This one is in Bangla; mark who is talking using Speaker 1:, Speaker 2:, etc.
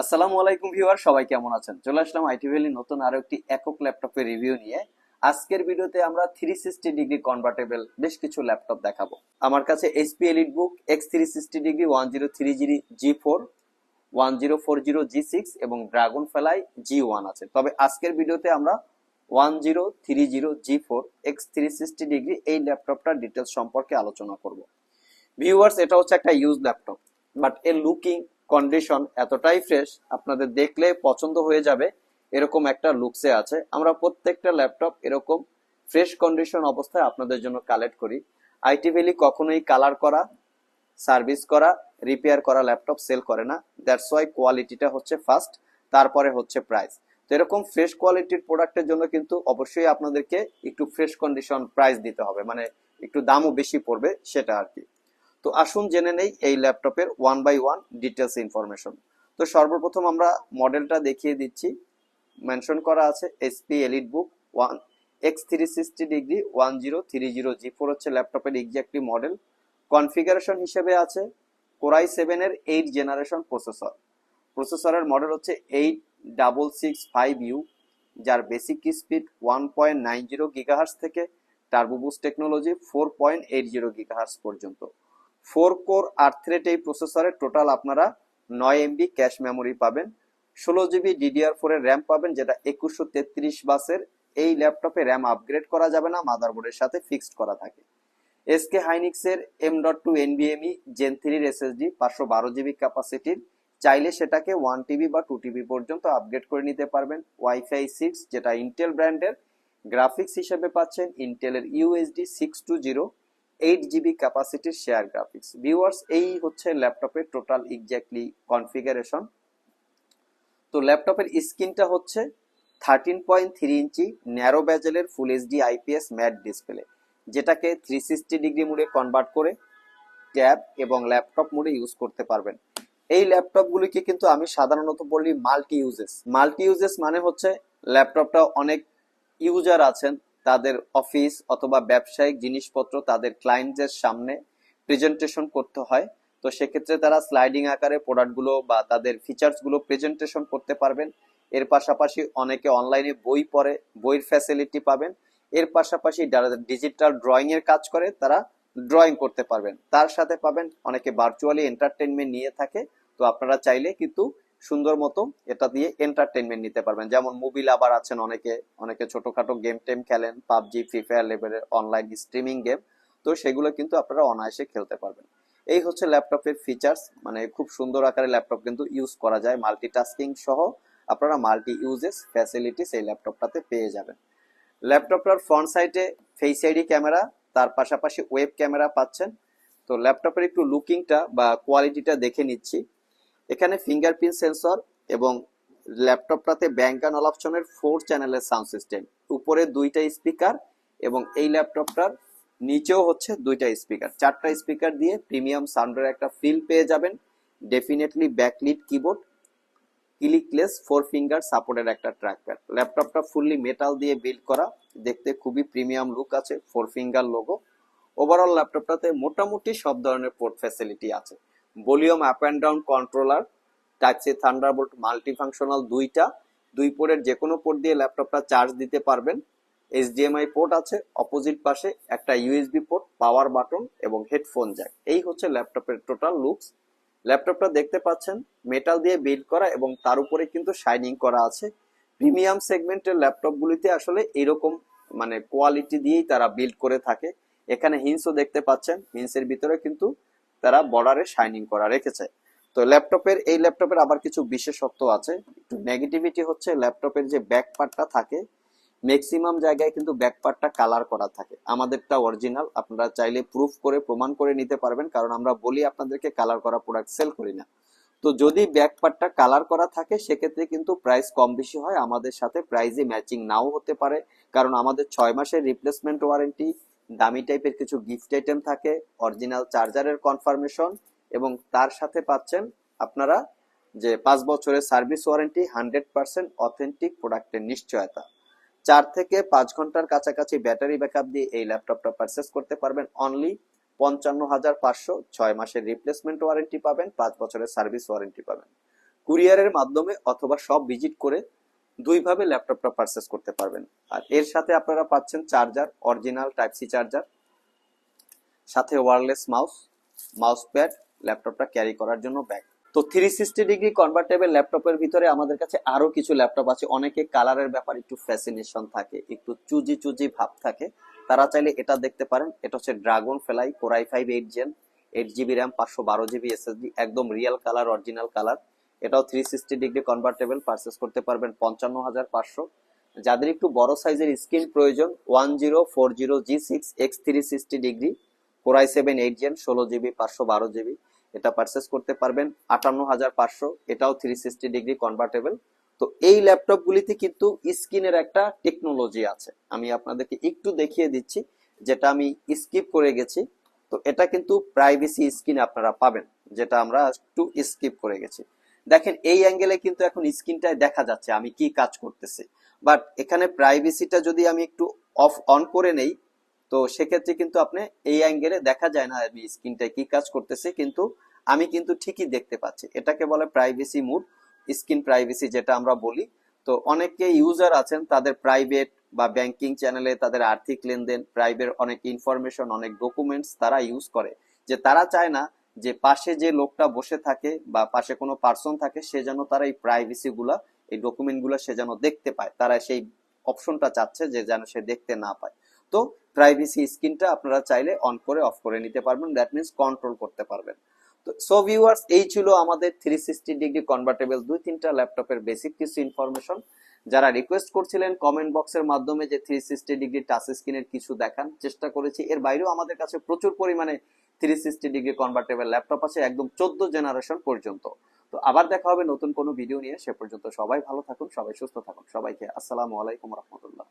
Speaker 1: আসসালামু আলাইকুম ভিউয়ার, সবাই কেমন আছেন? চলে আসলাম আইটি ভ্যালি নতুন আরও একটি একক ল্যাপটপের রিভিউ নিয়ে। আজকের ভিডিওতে আমরা থ্রি সিক্সটি ডিগ্রি কনভার্টেবল বেশ কিছু ল্যাপটপ দেখাবো। আমার কাছে HP Elite Book X three sixty degree one zero three zero G four one zero four zero G six এবং ড্রাগন ফ্লাই জি ওয়ান আছে। তবে আজকের ভিডিওতে আমরা one zero three zero G four X three sixty degree এই ল্যাপটপটার ডিটেলস সম্পর্কে আলোচনা করব। ভিউয়ার্স, এটা হচ্ছে একটা use laptop but A looking condition এতটাই ফ্রেশ আপনাদের দেখলে পছন্দ হয়ে যাবে, এরকম একটা লুকসে আছে। আমরা প্রত্যেকটা ল্যাপটপ এরকম ফ্রেশ কন্ডিশন অবস্থায় আপনাদের জন্য কালেক্ট করি। আইটি ভ্যালি কখনোই কালার করা সার্ভিস করা রিপেয়ার করা ল্যাপটপ সেল করে না। দ্যাটস ওয়াই কোয়ালিটিটা হচ্ছে ফার্স্ট তারপরে হচ্ছে প্রাইস তো এরকম ফ্রেশ কোয়ালিটির প্রোডাক্টের জন্য কিন্তু অবশ্যই আপনাদেরকে একটু ফ্রেশ কন্ডিশন প্রাইস দিতে হবে। মানে একটু দামও বেশি পড়বে, সেটা আর কি। তো আসুন জেনে নেই এই ল্যাপটপের one by one details information. তো সর্বপ্রথম আমরা মডেলটা দেখিয়ে দিচ্ছি। মেনশন করা আছে SP elite book one X three sixty degree one zero three zero G four হচ্ছে ল্যাপটপের এক্স্যাক্টলি মডেল কনফিগারেশন হিসেবে আছে কোরাই সেভেনের এইট জেনারেশন প্রসেসর প্রসেসরের মডেল হচ্ছে eight double six five U যার basic speed one point nine zero gigahertz থেকে turbo boost technology four point eight zero gigahertz পর্যন্ত। ফোর কোর আট থ্রেড এই প্রসেসরের টোটাল আপনারা নয় এমবি ক্যাশ মেমোরি পাবেন। ষোলো জিবি ডিডিআর ফোর এর র্যাম পাবেন, যেটা একুশশো তেত্রিশ বাসের এই ল্যাপটপে র্যাম আপগ্রেড করা যাবে না মাদারবোর্ডের সাথে ফিক্সড করা থাকে। এসকে হাইনিক্সের এম ডট টু এনবিএমই জেন থ্রির এসএসডি পাঁচশো বারো জিবি ক্যাপাসিটির চাইলে সেটাকে ওয়ান টিবি বা টু টিবি পর্যন্ত আপগ্রেড করে নিতে পারবেন। ওয়াইফাই সিক্স যেটা ইন্টেল ব্র্যান্ডের গ্রাফিক্স হিসেবে পাচ্ছেন ইন্টেলের UHD six two zero eight GB ক্যাপাসিটির share graphics viewers এই হচ্ছে ল্যাপটপের টোটাল এক্স্যাক্টলি কনফিগারেশন তো ল্যাপটপের স্ক্রিনটা হচ্ছে thirteen point three inch narrow ব্যাজেলের full HD IPS matte display যেটাকে থ্রি সিক্সটি ডিগ্রি মোডে কনভার্ট করে ট্যাব এবং ল্যাপটপ মোডে ইউজ করতে পারবেন। এই ল্যাপটপগুলিকে কিন্তু আমি সাধারণত বলি মাল্টি ইউজেস মাল্টি ইউজেস মানে হচ্ছে ল্যাপটপটা অনেক ইউজার আছেন তাদের অফিস অথবা ব্যবসায়িক জিনিসপত্র তাদের ক্লায়েন্টদের সামনে প্রেজেন্টেশন করতে হয়। তো সেক্ষেত্রে তারা স্লাইডিং আকারে প্রোডাক্টগুলো বা তাদের ফিচার্সগুলো প্রেজেন্টেশন করতে পারবেন। এর পাশাপাশি অনেকে অনলাইনে বই পড়ে, বইয়ের ফ্যাসিলিটি পাবেন। এর পাশাপাশি যারা ডিজিটাল ড্রয়িং এর কাজ করে, তারা ড্রয়িং করতে পারবেন। তার সাথে পাবেন অনেকে ভার্চুয়ালি এন্টারটেনমেন্ট নিয়ে থাকে। তো আপনারা চাইলে কিন্তু সুন্দর মতো এটা দিয়ে এন্টারটেনমেন্ট নিতে পারবেন। যেমন মুভি লাভার আছেন অনেকে অনেকে ছোটখাটো গেম টেম খেলেন, পাবজি ফ্রি ফায়ার লেভেলের অনলাইন স্ট্রিমিং গেম তো সেগুলো কিন্তু আপনারা অনায়াসে খেলতে পারবেন। এই হচ্ছে ল্যাপটপের ফিচার্স মানে খুব সুন্দর আকারে ল্যাপটপ কিন্তু ইউজ করা যায় মাল্টিটাস্কিং সহ আপনারা মাল্টি ইউজেস ফ্যাসিলিটিস এই ল্যাপটপটাতে পেয়ে যাবেন। ল্যাপটপটার ফ্রন্ট সাইডে ফেস আইডি ক্যামেরা তার পাশাপাশি ওয়েব ক্যামেরা পাচ্ছেন। তো ল্যাপটপের একটু লুকিংটা বা কোয়ালিটিটা দেখে নিচ্ছি। এখানে ফিঙ্গারপ্রিন্ট সেন্সর এবং ল্যাপটপটাতে ব্যাংক অ্যান্ড অপশনের ফোর চ্যানেলের সাউন্ড সিস্টেম উপরে দুইটা স্পিকার এবং এই ল্যাপটপটার নিচেও হচ্ছে দুইটা স্পিকার চারটা স্পিকার দিয়ে প্রিমিয়াম সাউন্ডের একটা ফিল পেয়ে যাবেন। Definitely backlit keyboard clickless four finger সাপোর্টের একটা ট্র্যাকপ্যাড ল্যাপটপটা ফুললি মেটাল দিয়ে বিল্ড করা, দেখতে খুবই প্রিমিয়াম লুক আছে ফোর ফিঙ্গার লোগো ওভারঅল ল্যাপটপটাতে মোটামুটি সব ধরনের পোর্ট ফ্যাসিলিটি আছে। Volume up and down controller C Thunderbolt multi functional দুইটা, দুই পোর্টের যে কোনো পোর্ট দিয়ে ল্যাপটপটা চার্জ দিতে পারবেন। এইচডিএমআই পোর্ট আছে, অপোজিট পাশে একটা ইউএসবি পোর্ট, পাওয়ার বাটন এবং হেডফোন জ্যাক। এই হচ্ছে ল্যাপটপের টোটাল লুকস। ল্যাপটপটা দেখতে পাচ্ছেন, মেটাল দিয়ে বিল্ড করা এবং তার উপরে কিন্তু শাইনিং করা আছে। প্রিমিয়াম সেগমেন্টের ল্যাপটপগুলিতে আসলে এরকম মানে কোয়ালিটি দিয়েই তারা বিল্ড করে থাকে। এখানে হিন্সও দেখতে পাচ্ছেন, হিন্সের ভিতরে কিন্তু তারা বর্ডারে শাইনিং করা রেখেছে। তো ল্যাপটপের, এই ল্যাপটপের আবার কিছু বিশেষত্ব আছে। একটু নেগেটিভিটি হচ্ছে ল্যাপটপের যে ব্যাক পার্টটা থাকে ম্যাক্সিমাম জায়গায় কিন্তু ব্যাক পার্টটা কালার করা থাকে। আমাদেরটা অরিজিনাল আপনারা চাইলে প্রুফ করে, প্রমাণ করে নিতে পারবেন, কারণ আমরা বলি আপনাদেরকে কালার করা প্রোডাক্ট সেল করি না। তো যদি ব্যাক পার্টটা কালার করা থাকে, সেক্ষেত্রে কিন্তু প্রাইস কম বেশি হয়। আমাদের সাথে প্রাইসে ম্যাচিং নাও হতে পারে, কারণ আমাদের ছয় মাসের রিপ্লেসমেন্ট ওয়ারেন্টি দামি টাইপের কিছু গিফট আইটেম থাকে অরিজিনাল চার্জারের কনফার্মেশন এবং তার সাথে পাচ্ছেন আপনারা যে পাঁচ বছরের service warranty hundred percent authentic প্রোডাক্টের নিশ্চয়তা। চার থেকে পাঁচ ঘণ্টার কাছাকাছি ব্যাটারি ব্যাকআপ দিয়ে এই ল্যাপটপটা পারচেস করতে পারবেন অনলি পঞ্চান্ন হাজার পাঁচশো ছয় মাসের রিপ্লেসমেন্ট ওয়ারেন্টি পাবেন, পাঁচ বছরের সার্ভিস ওয়ারেন্টি পাবেন। কুরিয়ারের মাধ্যমে অথবা সব ভিজিট করে দুইভাবে ল্যাপটপটা পারচেস করতে পারবেন। আর এর সাথে আপনারা পাচ্ছেন charger original type C charger সাথে ওয়্যারলেস মাউস মাউস প্যাড ল্যাপটপটা ক্যারি করার জন্য ব্যাগ তো থ্রি সিক্সটি ডিগ্রি কনভার্টেবল ল্যাপটপের ভিতরে আমাদের কাছে আরও কিছু ল্যাপটপ আছে। অনেকে কালারের ব্যাপারে একটু ফ্যাসিনেশন থাকে, একটু চুজি চুজি ভাব থাকে। তারা চাইলে এটা দেখতে পারেন। এটা হচ্ছে Dragon Fly core i five eight gen eight GB RAM পাঁচশো বারো জিবি এসএসডি একদম রিয়েল কালার অরিজিনাল কালার এটাও three sixty degree convertible purchase করতে পারবেন পঞ্চান্ন হাজার পাঁচশো। যাদের একটু বড় সাইজের স্ক্রিন প্রয়োজন one zero four zero G six X three sixty degree core i seven eight gen ষোলো জিবি পাঁচশো বারো জিবি এটা পারচেস করতে পারবেন আটান্ন হাজার পাঁচশো। এটাও থ্রি সিক্সটি ডিগ্রি কনভার্টেবল তো এই ল্যাপটপগুলিতে কিন্তু স্ক্রিনের একটা টেকনোলজি আছে। আমি আপনাদেরকে একটু দেখিয়ে দিচ্ছি, যেটা আমি স্কিপ করে গেছি। তো এটা কিন্তু প্রাইভেসি স্ক্রিন আপনারা পাবেন, যেটা আমরা একটু স্কিপ করে গেছি। দেখেন, এই অ্যাঙ্গেলে কিন্তু এখন স্ক্রিনটায় দেখা যাচ্ছে আমি কি কাজ করতেছি। বাট এখানে প্রাইভেসিটা যদি আমি একটু অফ অন করে নেই, তো সেক্ষেত্রে কিন্তু আপনি এই অ্যাঙ্গেলে দেখা যায় না আমি স্ক্রিনটায় কি কাজ করতেছে, কিন্তু আমি কিন্তু ঠিকই দেখতে পাচ্ছি। এটাকে বলে প্রাইভেসি মুড স্ক্রিন প্রাইভেসি যেটা আমরা বলি। তো অনেকে ইউজার আছেন, তাদের প্রাইভেট বা ব্যাংকিং চ্যানেলে তাদের আর্থিক লেনদেন প্রাইভেট অনেক ইনফরমেশন অনেক ডকুমেন্টস তারা ইউজ করে। যে তারা চায় না যে পাশে যে লোকটা বসে থাকে বা পাশে কোনো পার্সন থাকে, সে যেন তারা এই প্রাইভেসি গুলা, এই ডকুমেন্টগুলা সে যেন দেখতে পায়। তারা সেই অপশনটা চাচ্ছে যে যেন সে দেখতে না পায়। তো প্রাইভেসি স্ক্রিনটা আপনারা চাইলে অন করে অফ করে নিতে পারবেন। দ্যাট মিনস কন্ট্রোল করতে পারবেন। সো ভিউয়ার্স এই ছিল আমাদের থ্রি সিক্সটি ডিগ্রি কনভার্টেবল দুই তিনটা ল্যাপটপের বেসিক কিছু ইনফরমেশন যারা রিকোয়েস্ট করছিলেন কমেন্ট বক্সের মাধ্যমে যে থ্রি সিক্সটি ডিগ্রি টাচ স্ক্রিনের কিছু দেখান, চেষ্টা করেছি। এর বাইরেও আমাদের কাছে প্রচুর পরিমাণে three sixty degree convertible laptop আছে একদম চোদ্দ জেনারেশন পর্যন্ত। তো আবার দেখা হবে নতুন কোনো ভিডিও নিয়ে। সে পর্যন্ত সবাই ভালো থাকুন, সবাই সুস্থ থাকুন। সবাইকে আসসালামু আলাইকুম রহমতুল্লাহ।